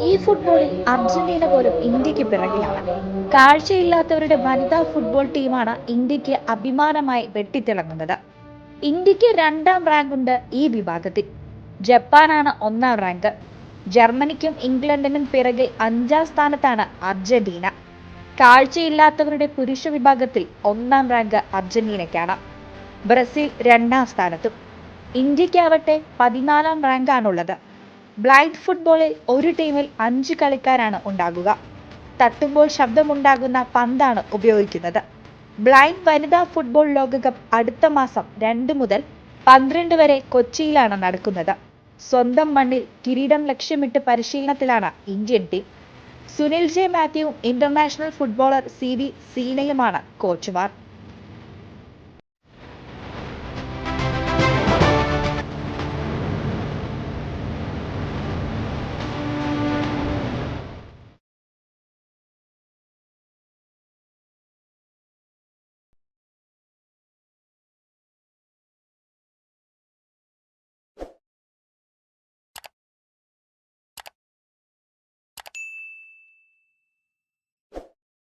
ഈ ഫുട്ബോളിൽ അർജന്റീന പോലും ഇന്ത്യയ്ക്ക് പിറകിലാണ്. കാഴ്ചയില്ലാത്തവരുടെ വനിതാ ഫുട്ബോൾ ടീമാണ് ഇന്ത്യയ്ക്ക് അഭിമാനമായി വെട്ടിത്തിളങ്ങുന്നത്. ഇന്ത്യയ്ക്ക് രണ്ടാം റാങ്ക് ഉണ്ട് ഈ വിഭാഗത്തിൽ. ജപ്പാനാണ് ഒന്നാം റാങ്ക് ജർമ്മനിക്കും ഇംഗ്ലണ്ടിനും പിറകിൽ അഞ്ചാം സ്ഥാനത്താണ് അർജന്റീന. കാഴ്ചയില്ലാത്തവരുടെ പുരുഷ വിഭാഗത്തിൽ ഒന്നാം റാങ്ക് അർജന്റീനയ്ക്കാണ്. ബ്രസീൽ രണ്ടാം സ്ഥാനത്തും. ഇന്ത്യക്കാവട്ടെ പതിനാലാം റാങ്കാണുള്ളത് ബ്ലൈൻഡ് ഫുട്ബോളിൽ ഒരു ടീമിൽ അഞ്ച് കളിക്കാരാണ് ഉണ്ടാകുക. തട്ടുമ്പോൾ ശബ്ദമുണ്ടാകുന്ന പന്താണ് ഉപയോഗിക്കുന്നത്. ബ്ലൈൻഡ് വനിതാ ഫുട്ബോൾ ലോകകപ്പ് അടുത്ത മാസം രണ്ട് മുതൽ പന്ത്രണ്ട് വരെ കൊച്ചിയിലാണ് നടക്കുന്നത്. സ്വന്തം മണ്ണിൽ കിരീടം ലക്ഷ്യമിട്ട് പരിശീലനത്തിലാണ് ഇന്ത്യൻ ടീം. സുനിൽ ജെ മാത്യുവും ഇന്റർനാഷണൽ ഫുട്ബോളർ സി വി സീനയുമാണ് കോച്ചുമാർ.